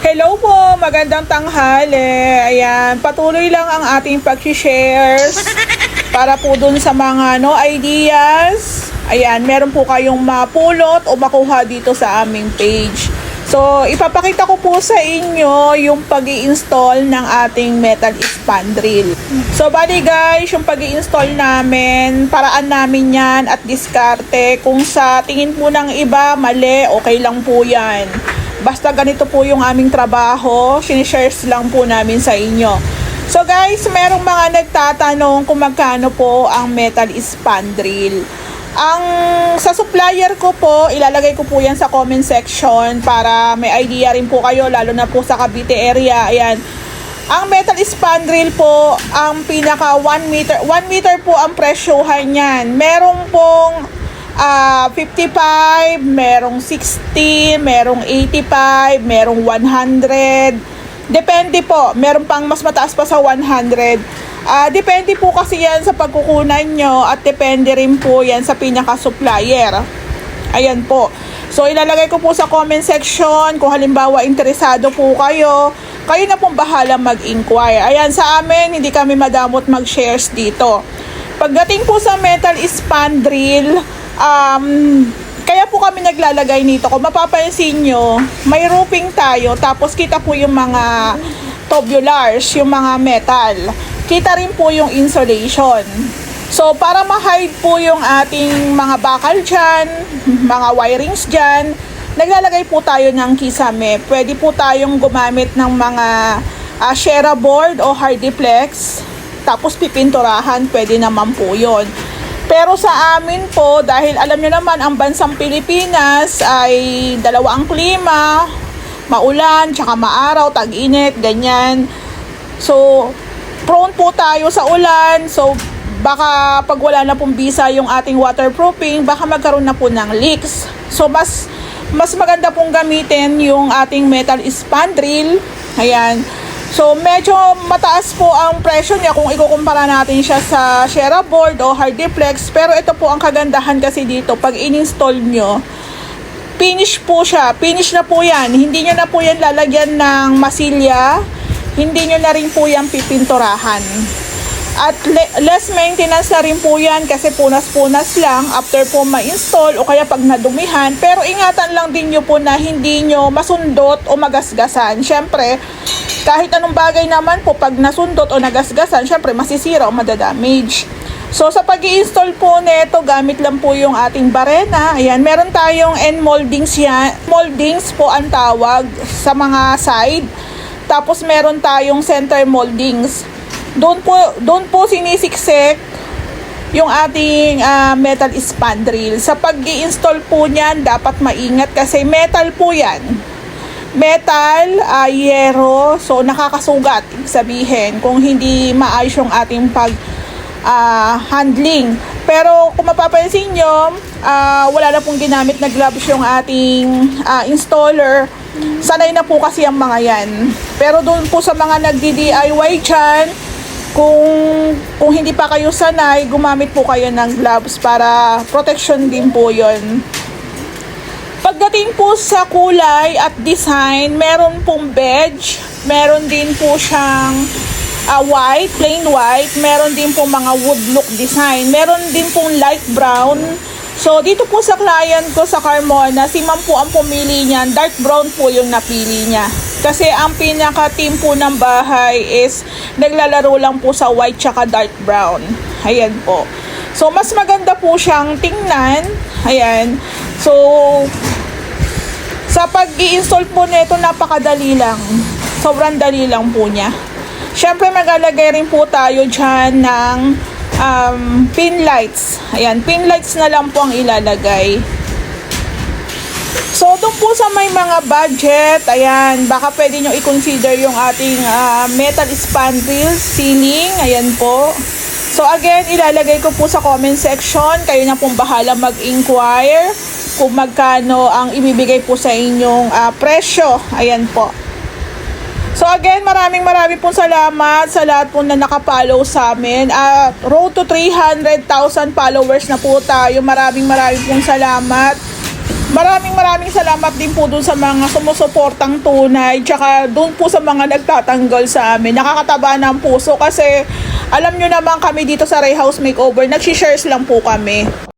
Hello po, magandang tanghali. Ayan, patuloy lang ang ating pag-shares para po dun sa mga no ideas. Ayan, meron po kayong mapulot o makuha dito sa aming page. So, ipapakita ko po sa inyo yung pag install ng ating metal spandrel. So, bali guys, yung pag install namin, paraan namin yan at diskarte. Kung sa tingin po ng iba, mali, okay lang po yan. Basta ganito po yung aming trabaho, sinishares lang po namin sa inyo. So guys, merong mga nagtatanong kung magkano po ang metal spandrel. Ang sa supplier ko po, ilalagay ko po yan sa comment section para may idea rin po kayo, lalo na po sa Cavite area. Ayan. Ang metal spandrel po, ang pinaka 1 meter, 1 meter po ang presyohan niyan. Merong pong ah 55, merong 60, merong 85, merong 100. Depende po, meron pang mas mataas pa sa 100. Ah, depende po kasi yan sa pagkukunan nyo at depende rin po yan sa pinaka-supplier. Ayan po. So, ilalagay ko po sa comment section kung halimbawa interesado po kayo. Kayo na pong bahala mag-inquire. Ayan, sa amin, hindi kami madamot mag-shares dito. Pagdating po sa metal spandrel, um, kaya po kami naglalagay nito. Kung mapapansin nyo, may roofing tayo, tapos kita po yung mga tubulars, yung mga metal. Kita rin po yung insulation. So, para ma-hide po yung ating mga bakal dyan, mga wirings dyan, naglalagay po tayo ng kisame. Pwede po tayong gumamit ng mga uh, Shera board o Hardiplex. Tapos pipinturahan, pwede naman po yon. Pero sa amin po, dahil alam nyo naman, ang bansang Pilipinas ay dalawa ang klima, maulan, tsaka maaraw, tag-init, ganyan. So, prone po tayo sa ulan. So, baka pag wala na pong bisa yung ating waterproofing, baka magkaroon na po ng leaks. So, mas mas maganda pong gamitin yung ating metal spandrel. Ayan. So, medyo mataas po ang presyo niya kung ikukumpara natin siya sa Shera board o Hardiplex. Pero ito po ang kagandahan kasi dito. Pag in-install nyo, finish po siya. Finish na po yan. Hindi nyo na po yan lalagyan ng masilya. Hindi nyo na rin po yan pipinturahan. At le- less maintenance na rin po yan kasi punas-punas lang after po ma-install o kaya pag nadumihan. Pero ingatan lang din nyo po na hindi nyo masundot o magasgasan. Siyempre, kahit anong bagay naman po pag nasundot o nagasgasan, syempre masisira o madadamage. So sa pag install po nito, gamit lang po yung ating barena. Ayan, meron tayong end moldings yan. Moldings po ang tawag sa mga side. Tapos meron tayong center moldings. Doon po, doon po sinisiksik yung ating ah, metal spandrel. Sa pag install po niyan, dapat maingat kasi metal po yan metal, uh, yero, so nakakasugat, sabihin, kung hindi maayos yung ating pag ah, handling. Pero kung mapapansin nyo, ah, wala na pong ginamit na gloves yung ating ah, installer. Sanay na po kasi ang mga yan. Pero doon po sa mga nagdi-DIY dyan, kung, kung hindi pa kayo sanay, gumamit po kayo ng gloves para protection din po yon Pagdating po sa kulay at design, meron pong beige, meron din po siyang uh, white, plain white, meron din pong mga wood look design, meron din pong light brown. So, dito po sa client ko sa Carmona, si ma'am po ang pumili niyan, dark brown po yung napili niya. Kasi ang pinaka-team po ng bahay is naglalaro lang po sa white tsaka dark brown. Ayan po. So, mas maganda po siyang tingnan. Ayan. So, sa pag install po nito, napakadali lang. Sobrang dali lang po niya. Siyempre, maglalagay rin po tayo dyan ng um, pin lights. Ayan, pin lights na lang po ang ilalagay. So, doon po sa may mga budget, ayan, baka pwede nyo i-consider yung ating ah, metal spandrel ceiling. Ayan po. So, again, ilalagay ko po sa comment section. Kayo na pong bahala mag-inquire kung magkano ang ibibigay po sa inyong ah, presyo. Ayan po. So again, maraming maraming pong salamat sa lahat po na nakapollow sa amin. At road to 300,000 followers na po tayo. Maraming maraming pong salamat. Maraming maraming salamat din po dun sa mga sumusuportang tunay tsaka dun po sa mga nagtatanggol sa amin. Nakakataba ng puso kasi alam nyo naman kami dito sa Ray House Makeover, nagsishares lang po kami.